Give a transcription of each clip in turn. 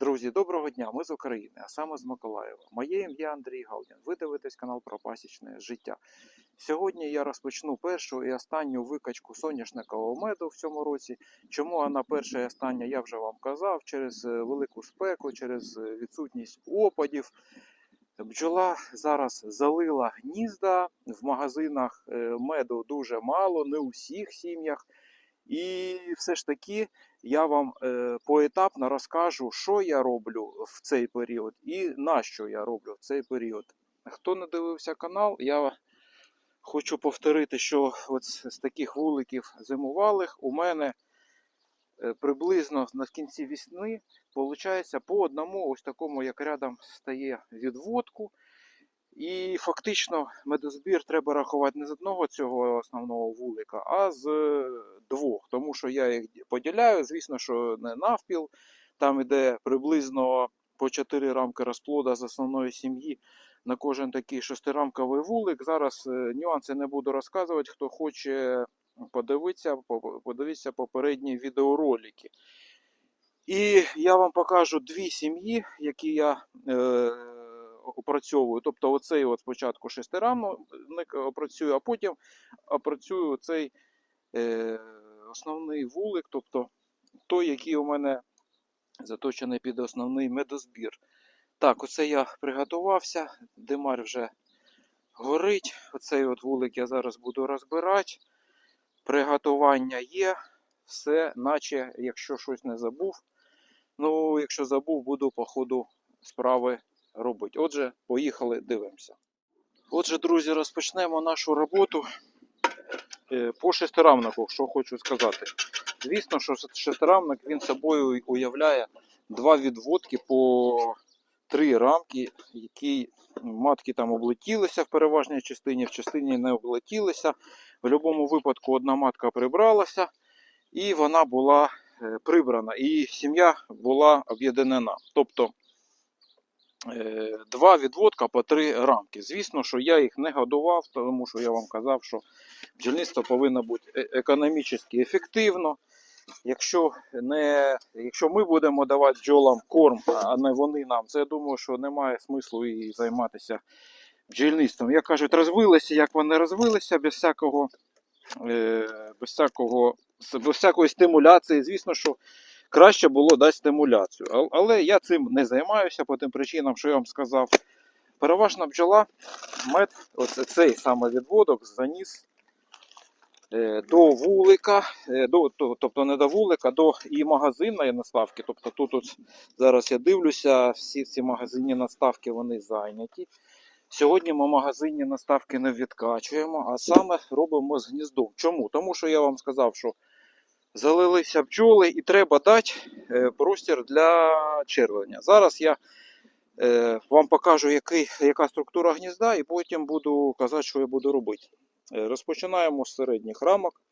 Друзі, доброго дня! Ми з України, а саме з Миколаєва. Моє ім'я Андрій Галдін. Ви дивитесь канал про пасічне життя. Сьогодні я розпочну першу і останню викачку соняшникового меду в цьому році. Чому вона перша і остання, я вже вам казав, через е, велику спеку, через е, відсутність опадів. Бджола зараз залила гнізда. В магазинах е, меду дуже мало, не у всіх сім'ях. І все ж таки я вам е, поетапно розкажу, що я роблю в цей період і на що я роблю в цей період. Хто не дивився канал, я хочу повторити, що от з таких вуликів зимувалих у мене е, приблизно на кінці весни виходить по одному, ось такому, як рядом стає відводку. І фактично медозбір треба рахувати не з одного цього основного вулика, а з е, двох. Тому що я їх поділяю. Звісно, що не навпіл. Там іде приблизно по 4 рамки розплода з основної сім'ї на кожен такий шестирамковий вулик. Зараз е, нюанси не буду розказувати. Хто хоче подивитися, по- подивіться попередні відеоролики. І я вам покажу дві сім'ї, які я е, опрацьовую. Тобто, оцей от спочатку шестирамник опрацюю, а потім опрацюю цей е, основний вулик, тобто той, який у мене заточений під основний медозбір. Так, оце я приготувався, димар вже горить. Оцей от вулик я зараз буду розбирати. Приготування є, все, наче, якщо щось не забув. Ну, якщо забув, буду по ходу справи робити. Отже, поїхали, дивимося. Отже, друзі, розпочнемо нашу роботу е, по шестирамнику, що хочу сказати. Звісно, що шестирамник він собою уявляє два відводки по три рамки, які матки там облетілися в переважній частині, в частині не облетілися. В будь-якому випадку одна матка прибралася, і вона була е, прибрана, і сім'я була об'єднана. Тобто два відводка по три рамки. Звісно, що я їх не годував, тому що я вам казав, що бджільництво повинно бути е- економічно ефективно. Якщо, не, якщо ми будемо давати бджолам корм, а не вони нам, це я думаю, що немає смислу і займатися бджільництвом. Як кажуть, розвилися, як вони розвилися, без всякого, е, без всякого, без всякої стимуляції. Звісно, що краще було дати стимуляцію. Але я цим не займаюся по тим причинам, що я вам сказав. Переважна бджола, мед, оце цей саме відводок заніс е, до вулика, е, до, тобто не до вулика, до і магазинної наставки. Тобто тут от, зараз я дивлюся, всі ці магазинні наставки вони зайняті. Сьогодні ми магазинні наставки не відкачуємо, а саме робимо з гніздом. Чому? Тому що я вам сказав, що залилися бджоли і треба дати е, простір для червлення. Зараз я е, вам покажу, який, яка структура гнізда, і потім буду казати, що я буду робити. Е, Розпочинаємо з середніх рамок,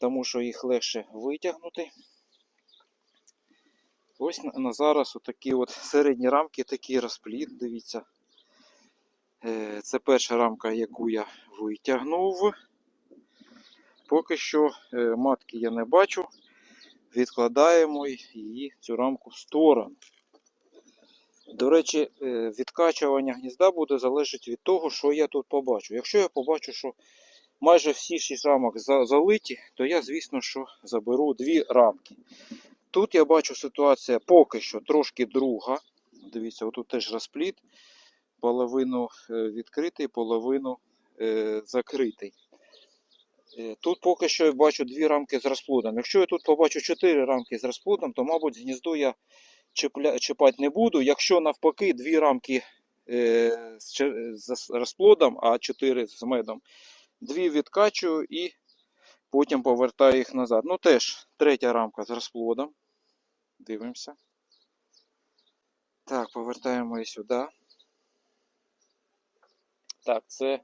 тому що їх легше витягнути. Ось на, зараз отакі от середні рамки, такий розпліт, дивіться. Це перша рамка, яку я витягнув. Поки що е, матки я не бачу. Відкладаємо її цю рамку в сторону. До речі, е, відкачування гнізда буде залежати від того, що я тут побачу. Якщо я побачу, що майже всі 6 рамок залиті, то я, звісно, що заберу дві рамки. Тут я бачу ситуація поки що трошки друга. Дивіться, отут теж розпліт. Половину е, відкритий, половину закритий. Е, Тут поки що я бачу дві рамки з розплодом. Якщо я тут побачу чотири рамки з розплодом, то, мабуть, гніздо я чіпати не буду. Якщо навпаки дві рамки е, з, розплодом, а чотири з медом, дві відкачую і потім повертаю їх назад. Ну теж третя рамка з розплодом. Дивимося. Так, повертаємо її сюди. Так, це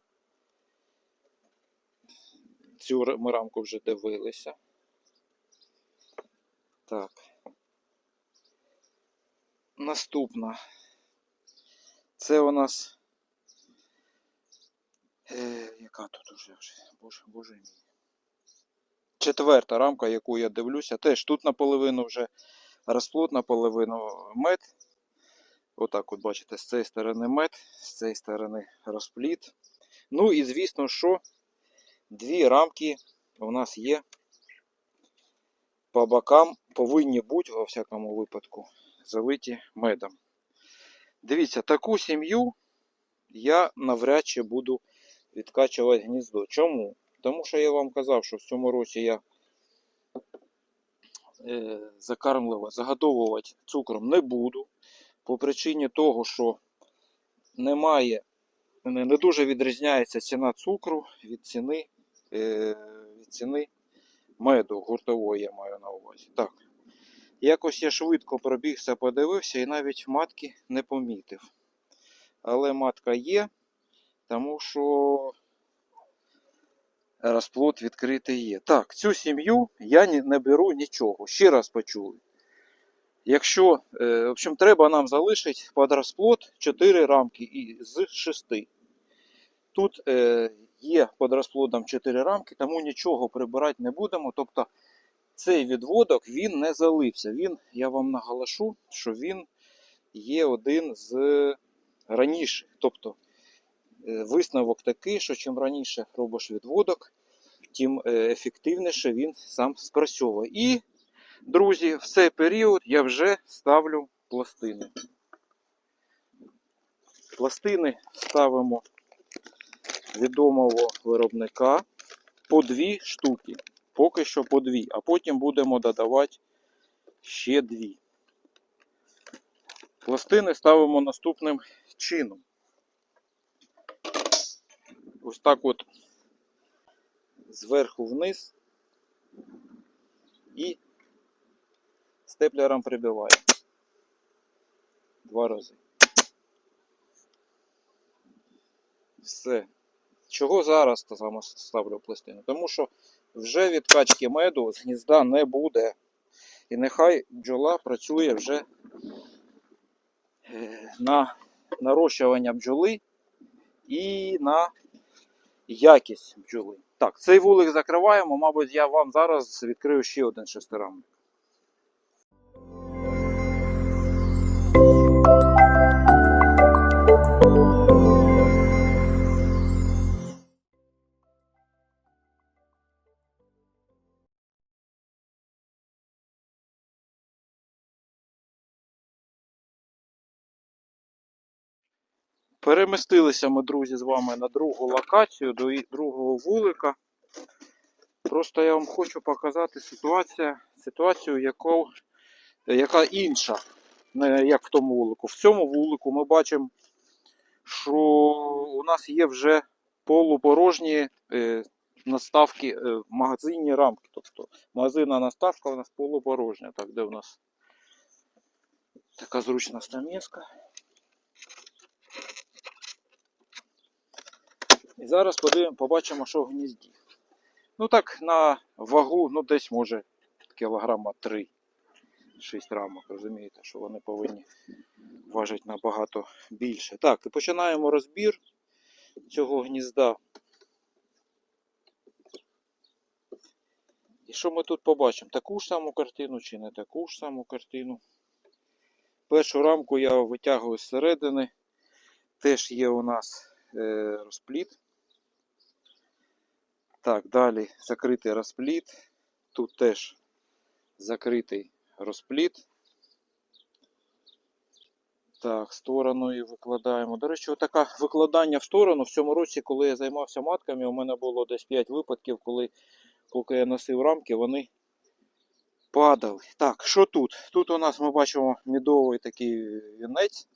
цю ми рамку вже дивилися. Так. Наступна. Це у нас. Е, яка тут уже вже? Боже, боже мій. Четверта рамка, яку я дивлюся, теж тут наполовину вже розплод наполовину мед. Отак от бачите, з цієї сторони мед, з цієї сторони розплід. Ну і звісно, що дві рамки у нас є по бокам, повинні бути, во всякому випадку, залиті медом. Дивіться, таку сім'ю я навряд чи буду відкачувати гніздо. Чому? Тому що я вам казав, що в цьому році я е, закармливати, загодовувати цукром не буду. По причині того, що немає, не, дуже відрізняється ціна цукру від ціни, від ціни меду гуртової я маю на увазі. Так. Якось я швидко пробігся, подивився і навіть матки не помітив. Але матка є, тому що розплод відкритий є. Так, цю сім'ю я не беру нічого. Ще раз почули. Якщо, е, в общем, треба нам залишити під розплод 4 рамки з 6. Тут е, є під розплодом 4 рамки, тому нічого прибирати не будемо. Тобто цей відводок він не залився. Він, я вам наголошу, що він є один з раніших. Тобто е, висновок такий, що чим раніше робиш відводок, тим е, ефективніше він сам спрацьовує. І, друзі, в цей період я вже ставлю пластини. Пластини ставимо відомого виробника по дві штуки. Поки що по дві, а потім будемо додавати ще дві. Пластини ставимо наступним чином. Ось так от зверху вниз і степлером прибиваю. Два рази. Все. Чого зараз то саме ставлю пластину? Тому що вже відкачки меду з гнізда не буде. І нехай бджола працює вже е, на нарощування бджоли і на якість бджоли. Так, цей вулик закриваємо. Мабуть, я вам зараз відкрию ще один шестерамник. Перемістилися ми, друзі, з вами на другу локацію, до другого вулика. Просто я вам хочу показати ситуацію, ситуацію яку, яка інша, як в тому вулику. В цьому вулику ми бачимо, що у нас є вже полупорожні е, наставки, е, магазинні рамки. Тобто магазинна наставка у нас полупорожня. Так, де у нас така зручна стамеска. І зараз подивимо, побачимо, що в гнізді. Ну так, на вагу, ну десь може кілограма 3. 6 рамок, розумієте, що вони повинні важити набагато більше. Так, і починаємо розбір цього гнізда. І що ми тут побачимо? Таку ж саму картину чи не таку ж саму картину? Першу рамку я витягую зсередини. Теж є у нас е, розпліт. Так, далі закритий розпліт. Тут теж закритий розпліт. Так, стороною викладаємо. До речі, отаке викладання в сторону. В цьому році, коли я займався матками, у мене було десь 5 випадків, коли, поки я носив рамки, вони падали. Так, що тут? Тут у нас ми бачимо мідовий такий вінець.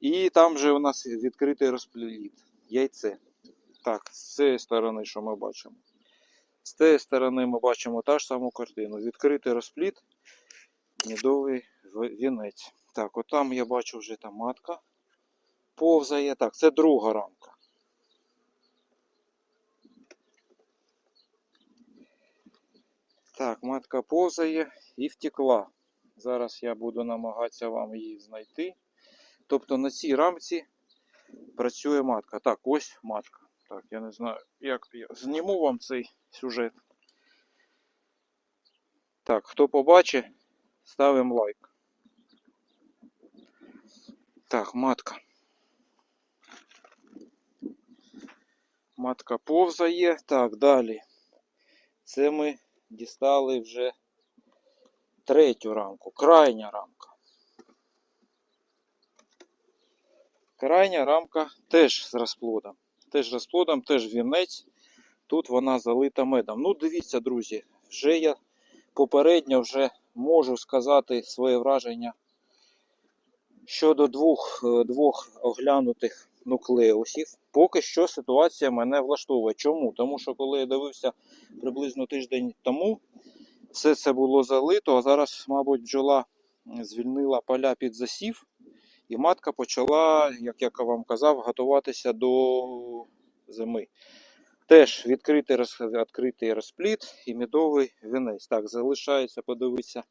І там же у нас відкритий розпліт. Яйце. Так, з цієї сторони, що ми бачимо? З цієї сторони ми бачимо та ж саму картину. Відкритий розпліт, мідовий вінець. Так, от там я бачу вже там матка повзає. Так, це друга рамка. Так, матка повзає і втекла. Зараз я буду намагатися вам її знайти. Тобто на цій рамці працює матка. Так, ось матка. Так, я не знаю, як я зніму вам цей сюжет. Так, хто побачить, ставимо лайк. Так, матка. Матка повзає. Так, далі. Це ми дістали вже третю рамку. Крайня рамка. Крайня рамка теж з розплодом. Теж розплодом, теж вінець. Тут вона залита медом. Ну, дивіться, друзі, вже я попередньо вже можу сказати своє враження щодо двох, е, двох оглянутих нуклеусів. Поки що ситуація мене влаштовує. Чому? Тому що коли я дивився приблизно тиждень тому, все це було залито, а зараз, мабуть, бджола звільнила поля під засів, і матка почала, як я вам казав, готуватися до зими. Теж відкритий, роз- відкритий розпліт і медовий вінець. Так, залишається подивитися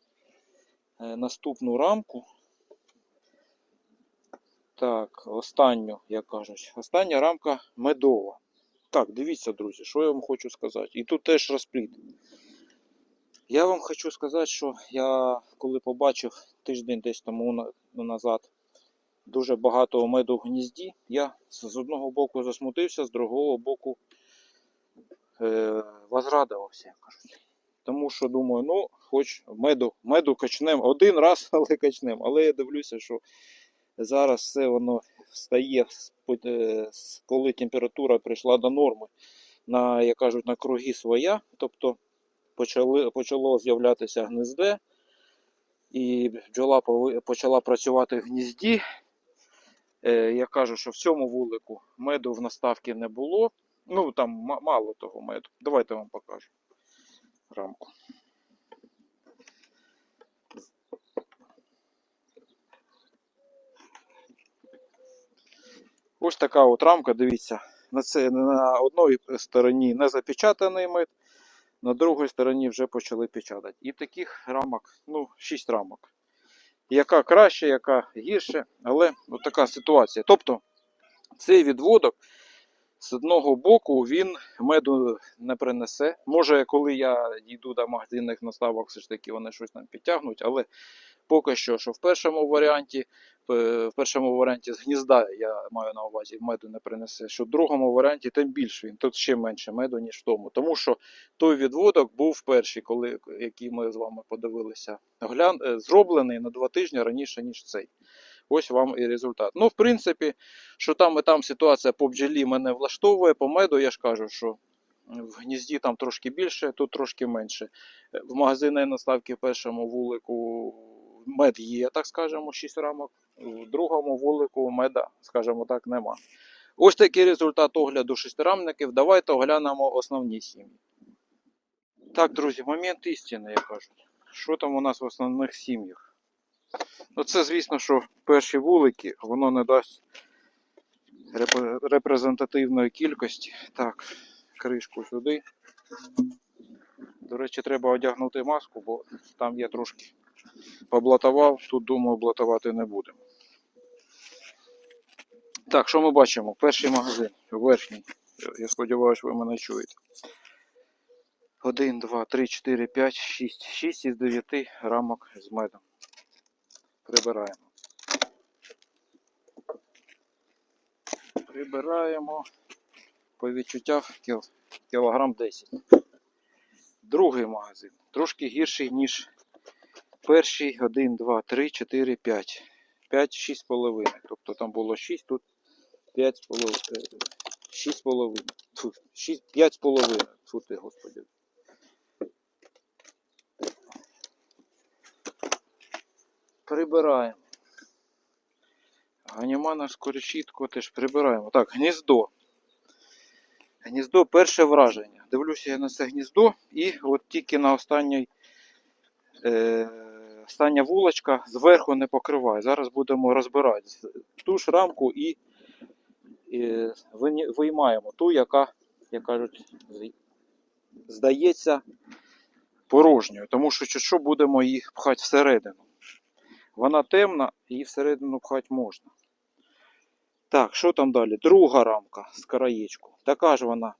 е, наступну рамку. Так, останню, як кажуть, остання рамка медова. Так, дивіться, друзі, що я вам хочу сказати. І тут теж розпліт. Я вам хочу сказати, що я коли побачив тиждень десь тому назад дуже багато меду в гнізді, я з одного боку засмутився, з другого боку е, возрадувався. Тому що думаю, ну, хоч меду, меду качнемо один раз, але качнемо. Але я дивлюся, що зараз все воно встає, е, коли температура прийшла до норми, на, як кажуть, на круги своя. Тобто почали, почало з'являтися гнізде, і бджола почала працювати в гнізді. Е, я кажу, що в цьому вулику меду в наставці не було. Ну, там мало того меду. Давайте вам покажу рамку. Ось така от рамка, дивіться. На, це, на одній стороні не запечатаний мед, на другій стороні вже почали печатати. І таких рамок, ну, 6 рамок. Яка краще, яка гірше, але от така ситуація. Тобто цей відводок з одного боку він меду не принесе. Може, коли я дійду до магазинних наставок, все ж таки вони щось там підтягнуть, але поки що, що в першому варіанті, е, в першому варіанті з гнізда я маю на увазі меду не принесе. Що в другому варіанті тим більше він. Тут ще менше меду, ніж в тому. Тому що той відводок був перший, коли, який ми з вами подивилися, оглян, е, зроблений на два тижні раніше, ніж цей. Ось вам і результат. Ну, в принципі, що там і там ситуація по бджолі мене влаштовує, по меду я ж кажу, що в гнізді там трошки більше, тут трошки менше. Е, В магазинній наставці в першому вулику мед є, так скажемо, 6 рамок, в другому вулику меда, скажімо так, нема. Ось такий результат огляду шестирамників. Давайте оглянемо основні сім'ї. Так, друзі, момент істини, як кажуть. Що там у нас в основних сім'ях? Ну, це, звісно, що перші вулики, воно не дасть репрезентативної кількості. Так, кришку сюди. До речі, треба одягнути маску, бо там я трошки поблатував, тут, думаю, блатувати не будемо. Так, що ми бачимо? Перший магазин, верхній. Я сподіваюся, ви мене чуєте. 1, 2, 3, 4, 5, 6. 6 із 9 рамок з медом. Прибираємо. Прибираємо по відчуттях кіл, кілограм 10. Другий магазин. Трошки гірший, ніж перший. 1, 2, 3, 4, 5. 5, 6 половинок. Тобто там було 6, тут 5 з половиною. 6 половинок. 6, 5 з половиною. Фу ти, господи. Прибираємо. Ганімана скорішітку теж прибираємо. Так, гніздо. Гніздо перше враження. Дивлюся я на це гніздо і от тільки на останній е, остання вулочка зверху не покриває. Зараз будемо розбирати ту ж рамку і, і виймаємо ту, яка, як кажуть, здається порожньою. Тому що чи що будемо її пхати всередину. Вона темна, її всередину пхати можна. Так, що там далі? Друга рамка з краєчку. Така ж вона.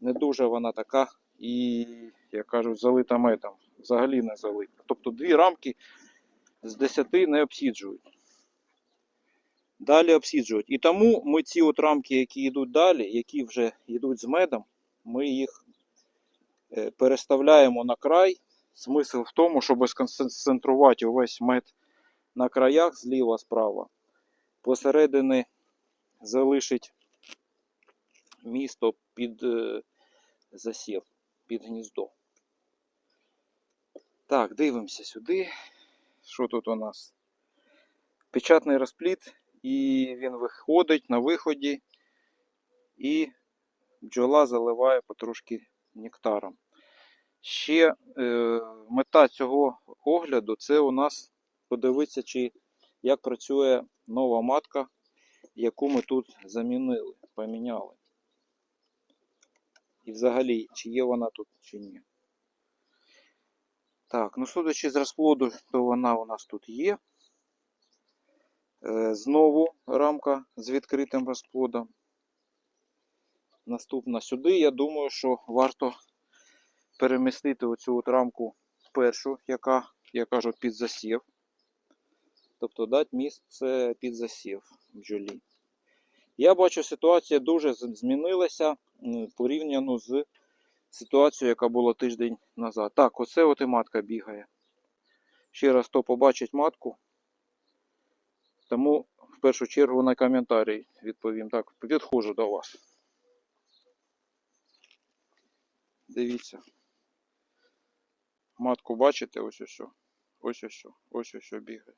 Не дуже вона така і, як кажуть, залита медом. Взагалі не залита. Тобто дві рамки з 10 не обсіджують. Далі обсіджують. І тому ми ці от рамки, які йдуть далі, які вже йдуть з медом, ми їх е, переставляємо на край. Смисл в тому, щоб сконцентрувати увесь мед на краях зліва справа. Посередині залишить місто під е, засів, під гніздо. Так, дивимося сюди. Що тут у нас? Печатний розпліт, і він виходить на виході, і бджола заливає потрошки нектаром. Ще е, мета цього огляду це у нас подивитися, чи як працює нова матка, яку ми тут замінили, поміняли. І взагалі, чи є вона тут, чи ні. Так, ну судячи з розплоду, то вона у нас тут є. Е, Знову рамка з відкритим розплодом. Наступна сюди. Я думаю, що варто перемістити оцю от рамку першу, яка, я кажу, під засів. Тобто дати місце під засів бджолі. Я бачу, ситуація дуже змінилася порівняно з ситуацією, яка була тиждень назад. Так, оце от і матка бігає. Ще раз хто побачить матку. Тому в першу чергу на коментарі відповім. Так, підходжу до вас. Дивіться. Матку бачите, ось ось. Ось ось, ось ось бігає.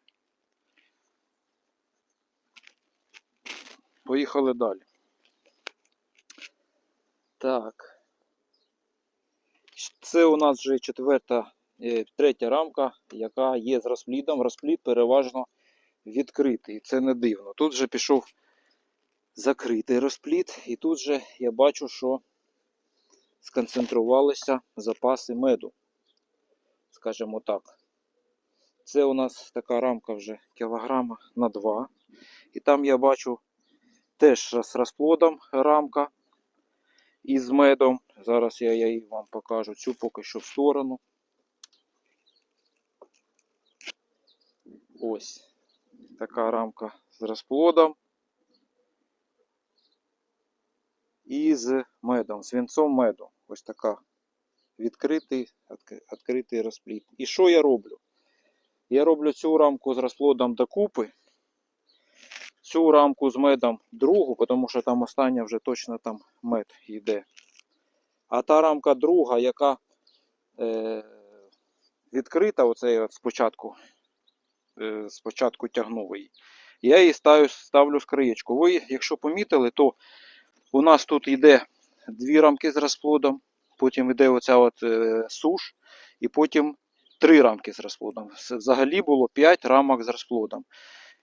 Поїхали далі. Так. Це у нас вже четверта, е, третя рамка, яка є з розплідом. Розплід переважно відкритий. Це не дивно. Тут вже пішов закритий розплід, і тут же я бачу, що сконцентрувалися запаси меду. Скажімо так. Це у нас така рамка вже кілограма на 2. І там я бачу теж з розплодом рамка із медом. Зараз я її вам покажу. Цю поки що в сторону. Ось така рамка з розплодом. І з медом, з вінцом меду. Ось така відкритий, відк- відкритий розплід. І що я роблю? Я роблю цю рамку з розплодом докупи. Цю рамку з медом другу, тому що там остання вже точно там мед йде. А та рамка друга, яка е, відкрита, оце я спочатку, е, спочатку тягнув я її ставлю, ставлю в краєчку. Ви, якщо помітили, то у нас тут йде дві рамки з розплодом, потім йде оця от е, суш, і потім три рамки з розплодом. Взагалі було 5 рамок з розплодом.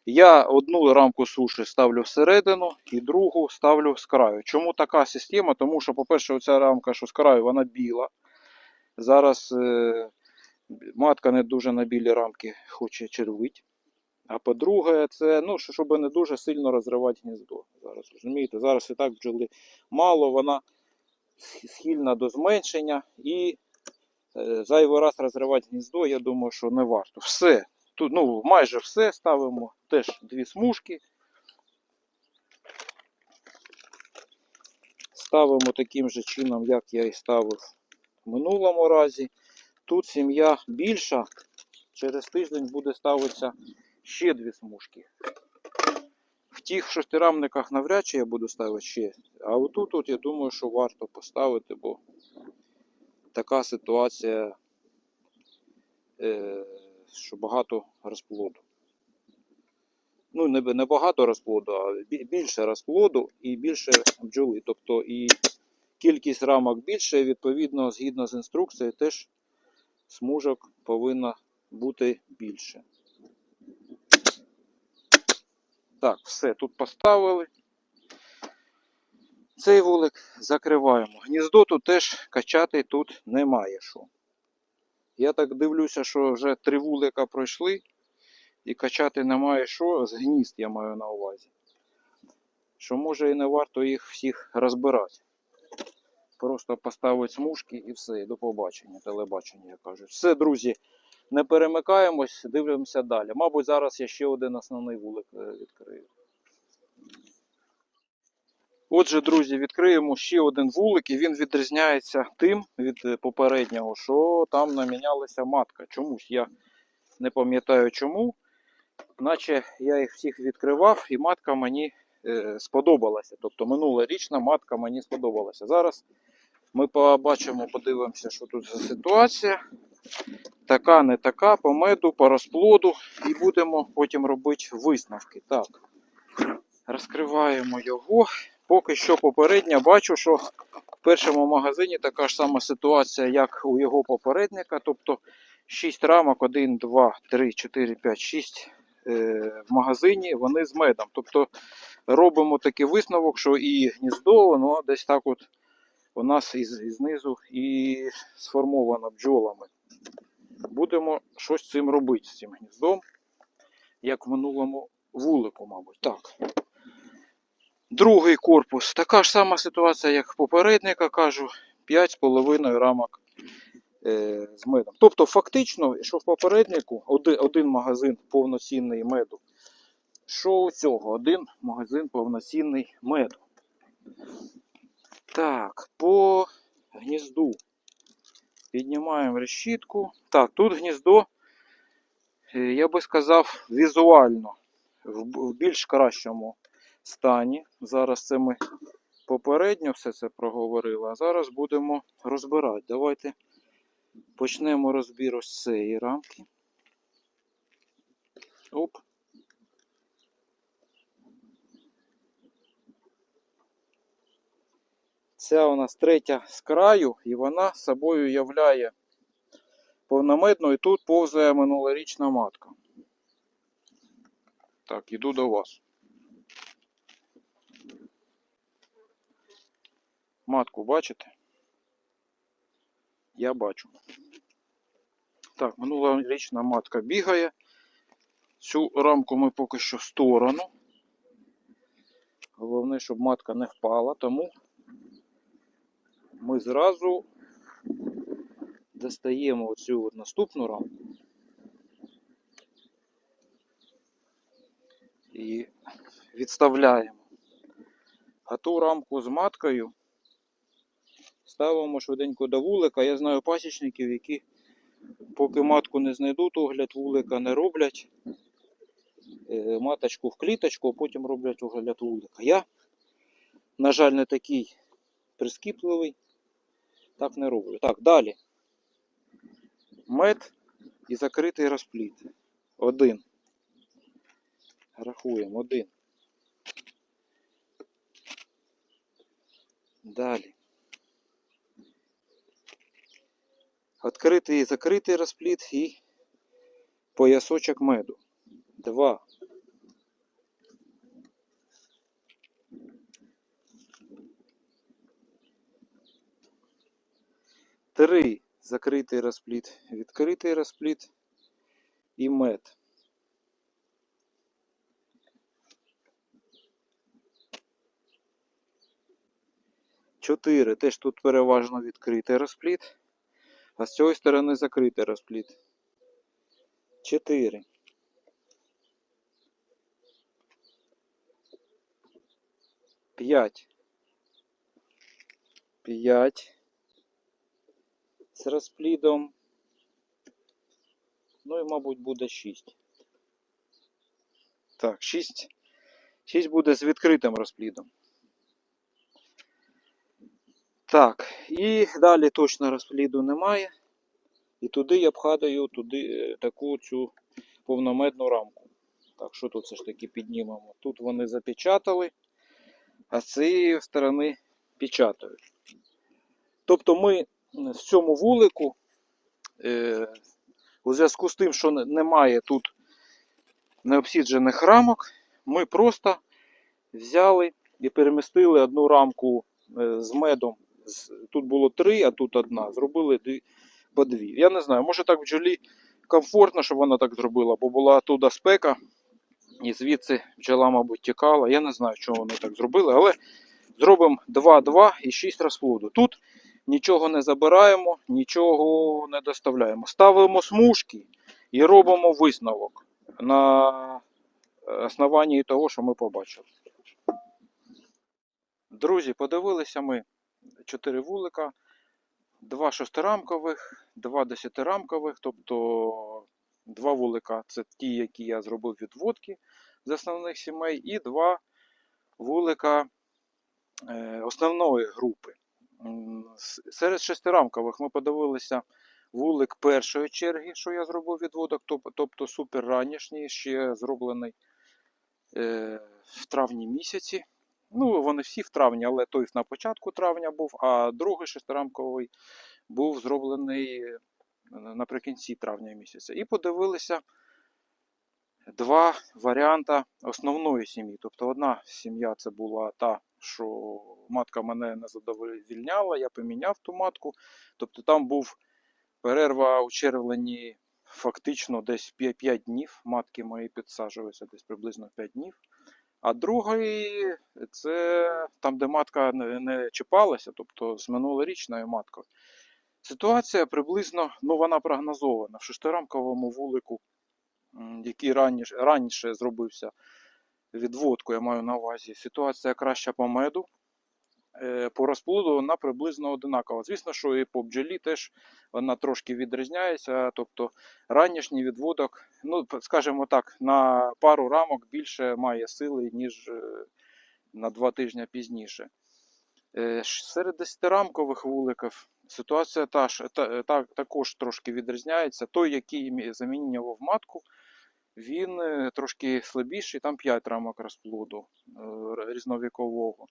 Я одну рамку суші ставлю всередину і другу ставлю з краю. Чому така система? Тому що, по-перше, оця рамка, що з краю, вона біла. Зараз е, матка не дуже на білі рамки хоче червить. А по-друге, це ну, щоб не дуже сильно розривати гніздо. Зараз розумієте, зараз і так бджоли мало, вона схильна до зменшення і е, зайвий раз розривати гніздо, я думаю, що не варто. Все. Тут ну, майже все ставимо. Теж дві смужки. Ставимо таким же чином, як я і ставив в минулому разі. Тут сім'я більша. Через тиждень буде ставитися ще дві смужки. В тих шестирамниках навряд чи я буду ставити ще. А отут от я думаю, що варто поставити, бо така ситуація, е, що багато розплоду. Ну, не, не багато розплоду, а більше розплоду і більше бджоли. Тобто і кількість рамок більше, відповідно, згідно з інструкцією, теж смужок повинно бути більше. Так, все, тут поставили. Цей вулик закриваємо. Гніздо тут теж качати тут немає що. Я так дивлюся, що вже три вулика пройшли і качати немає що, з гнізд я маю на увазі. Що може і не варто їх всіх розбирати. Просто поставити смужки і все. До побачення, телебачення, як кажуть. Все, друзі, не перемикаємось, дивимося далі. Мабуть, зараз я ще один основний вулик е, відкрию. Отже, друзі, відкриємо ще один вулик, і він відрізняється тим від е, попереднього, що там намінялася матка. Чомусь я не пам'ятаю чому. Наче я їх всіх відкривав, і матка мені е, сподобалася. Тобто минулорічна матка мені сподобалася. Зараз ми побачимо, подивимося, що тут за ситуація. Така, не така, по меду, по розплоду, і будемо потім робити висновки. Так, розкриваємо його. Поки що попередня бачу, що в першому магазині така ж сама ситуація, як у його попередника. Тобто 6 рамок, 1, 2, 3, 4, 5, 6 е, в магазині, вони з медом. Тобто робимо такий висновок, що і гніздо, воно десь так от у нас і знизу і сформовано бджолами. Будемо щось з цим робити, з цим гніздом, як в минулому вулику, мабуть. Так. Другий корпус. Така ж сама ситуація, як в попередника, кажу, 5,5 рамок е, з медом. Тобто, фактично, що в попереднику один, один магазин повноцінний меду, що у цього один магазин повноцінний меду. Так, по гнізду. Піднімаємо решітку. Так, тут гніздо, е, я би сказав, візуально в більш кращому стані. Зараз це ми попередньо все це проговорили, а зараз будемо розбирати. Давайте почнемо розбір ось цієї рамки. Оп. Ця у нас третя з краю, і вона собою являє повномедну, і тут повзає минулорічна матка. Так, іду до вас. Матку бачите? Я бачу. Так, минулорічна матка бігає. Цю рамку ми поки що в сторону. Головне, щоб матка не впала, тому ми зразу достаємо оцю наступну рамку. І відставляємо. А ту рамку з маткою ставимо швиденько до вулика. Я знаю пасічників, які поки матку не знайдуть, огляд вулика не роблять. Е, Маточку в кліточку, а потім роблять огляд вулика. Я, на жаль, не такий прискіпливий. Так не роблю. Так, далі. Мед і закритий розпліт. Один. Рахуємо. Один. Далі. Відкритий і закритий розпліт і поясочок меду. Два. Три. Закритий розпліт, відкритий розпліт і мед. Чотири. Теж тут переважно відкритий розпліт, а з цієї сторони закритий розпліт. Чотири. П'ять. П'ять. З розплідом. Ну і, мабуть, буде 6. Так, 6. 6 буде з відкритим розплідом. Так, і далі точно розпліду немає. І туди я вкладаю туди е, таку цю повномедну рамку. Так, що тут все ж таки піднімемо? Тут вони запечатали, а з цієї сторони печатають. Тобто ми в цьому вулику, е, у зв'язку з тим, що немає тут необсіджених рамок, ми просто взяли і перемістили одну рамку е, з медом. Тут було три, а тут одна. Зробили дві, по дві. Я не знаю, може так бджолі комфортно, щоб вона так зробила, бо була туди спека, і звідси бджола, мабуть, тікала. Я не знаю, чого вони так зробили, але Зробимо 2-2 і 6 розплоду. Тут нічого не забираємо, нічого не доставляємо. Ставимо смужки і робимо висновок на основанні того, що ми побачили. Друзі, подивилися ми 4 вулика, 2 шестирамкових, 2 десятирамкових, тобто два вулика це ті, які я зробив відводки з основних сімей, і два вулика е, основної групи. Серед шестирамкових ми подивилися вулик першої черги, що я зробив відводок, тобто супер ранішній, ще зроблений е, в травні місяці. Ну, вони всі в травні, але той на початку травня був, а другий шестирамковий був зроблений е, наприкінці травня місяця. І подивилися два варіанти основної сім'ї. Тобто одна сім'я це була та, що матка мене не задовольняла, я поміняв ту матку. Тобто там був перерва у червлені фактично десь 5 днів. Матки мої підсаджувалися десь приблизно 5 днів. А другий це там, де матка не, чіпалася, тобто з минулорічною маткою. Ситуація приблизно, ну вона прогнозована в шестирамковому вулику, який раніше, раніше зробився відводку, я маю на увазі. Ситуація краща по меду. Е, По розплоду вона приблизно одинакова. Звісно, що і по бджолі теж вона трошки відрізняється. Тобто ранішній відводок, ну, скажімо так, на пару рамок більше має сили, ніж е, на два тижні пізніше. Е, Серед десятирамкових вуликів ситуація та, та, та, також трошки відрізняється. Той, який замінював матку, він трошки слабіший, там 5 рамок розплоду різновікового.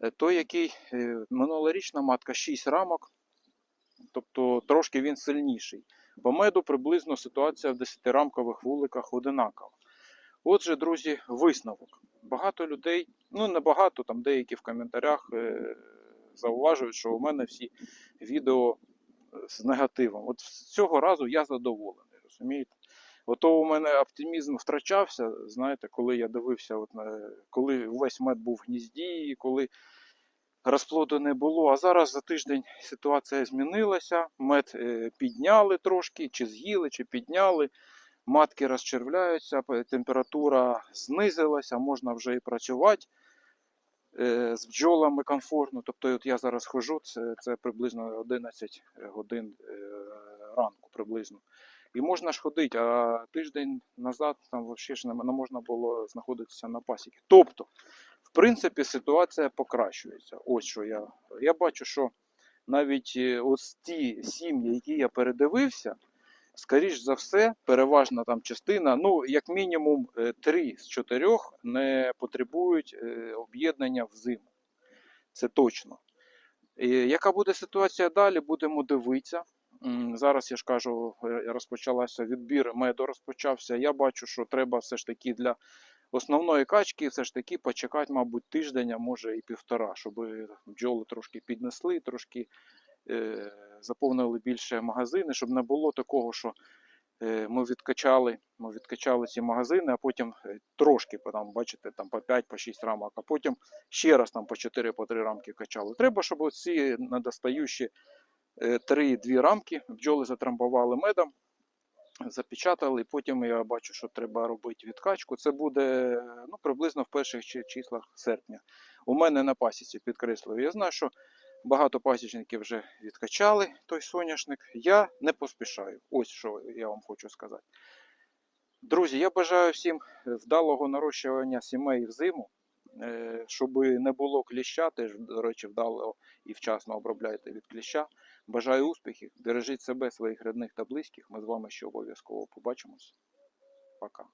Е, Той, який е, минулорічна матка 6 рамок, тобто трошки він сильніший. По меду приблизно ситуація в 10-рамкових вуликах одинакова. Отже, друзі, висновок. Багато людей, ну не багато, там деякі в коментарях е, зауважують, що у мене всі відео з негативом. От з цього разу я задоволений, розумієте? Ото у мене оптимізм втрачався, знаєте, коли я дивився, от, на- коли весь мед був в гнізді, коли розплоду не було. А зараз за тиждень ситуація змінилася. Мед е, підняли трошки, чи з'їли, чи підняли. Матки розчервляються, температура знизилася, можна вже і працювати е, з бджолами комфортно. Тобто, от я зараз хожу, це, це приблизно 11 годин е, ранку приблизно. І можна ж ходити, а тиждень назад там взагалі ж не можна було знаходитися на пасіки. Тобто, в принципі, ситуація покращується. Ось що я. Я бачу, що навіть е, ось ті сім'ї, які я передивився, скоріш за все, переважна там частина, ну, як мінімум, е, три з чотирьох не потребують е, об'єднання в зиму. Це точно. І яка буде ситуація далі, будемо дивитися. Зараз я ж кажу, е, розпочалася відбір меду розпочався. Я бачу, що треба все ж таки для основної качки все ж таки почекати, мабуть, тиждень, а може і півтора, щоб бджоли трошки піднесли, трошки е, заповнили більше магазини, щоб не було такого, що е, ми відкачали, ми відкачали ці магазини, а потім е, трошки там, бачите, там по 5 по 6 рамок, а потім ще раз там по 4 по 3 рамки качали. Треба, щоб ці недостаючі 3-2 рамки бджоли затрамбували медом, запечатали, і потім я бачу, що треба робити відкачку. Це буде ну, приблизно в перших числах серпня. У мене на пасіці підкреслюю. Я знаю, що багато пасічників вже відкачали той соняшник. Я не поспішаю. Ось що я вам хочу сказати. Друзі, я бажаю всім вдалого нарощування сімей в зиму, е, щоб не було кліща, теж, до речі, вдало і вчасно обробляйте від кліща. Бажаю успіхів, бережіть себе, своїх рідних та близьких. Ми з вами ще обов'язково побачимось. Пока.